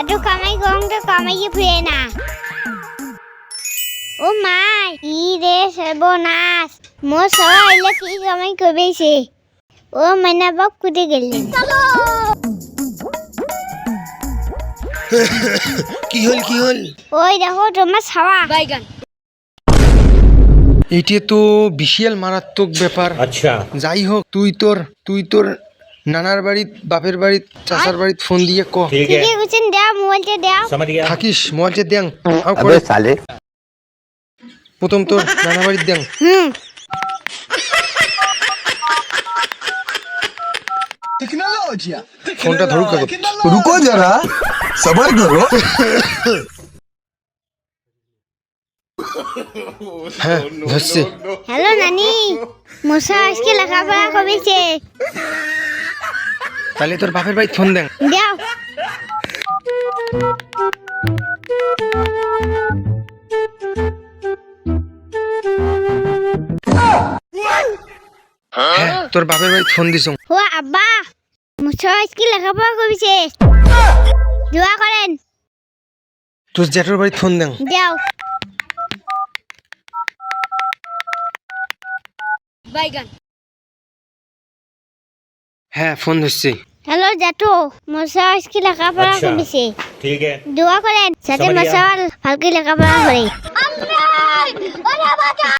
একটু কামাই গরমটা কামাইয়ে ফুয়ে না। ও মা ই রে সর্বনাশ। মো সবাই এলে কি কামাই করবেছে ও মাইনা বাপ কুটে গেলেন। কি হল কি হল? ওই দেখো তোমার সাওয়া বাইগান। এটা তো বিশাল মারাত্মক ব্যাপার। আচ্ছা। যাই হোক তুই তোর তুই তোর নানার বাড়ি বাপের বাড়ির চাসার বাড়ি ফোন দিয়ে ক। থাকিস করে। প্রথম তোর নানা বাড়ির দেন ফোনটা ধরুক রুকো যারা। হ্যাঁ হ্যালো নানি। মশা আজকে লেখাপড়া কমেছে। তাহলে তোর বাপের বাড়িত ফোন দেং দেও হ্যাঁ তোর বাপের বাড়িত ফোন দিছ। ও আব্বা মশা আজকে লেখাপড়া করেছে। দোয়া করেন। তোর জ্যাঠোর বাড়িত ফোন দেং দেও বাইগান। হ্যাঁ ফোন ধরছে। হ্যালো জাতু মশা আজকে লেখাপড়া করেছে ঠিক আছে দোয়া করেন সাথে মশা ভালকে লেখাপড়া করে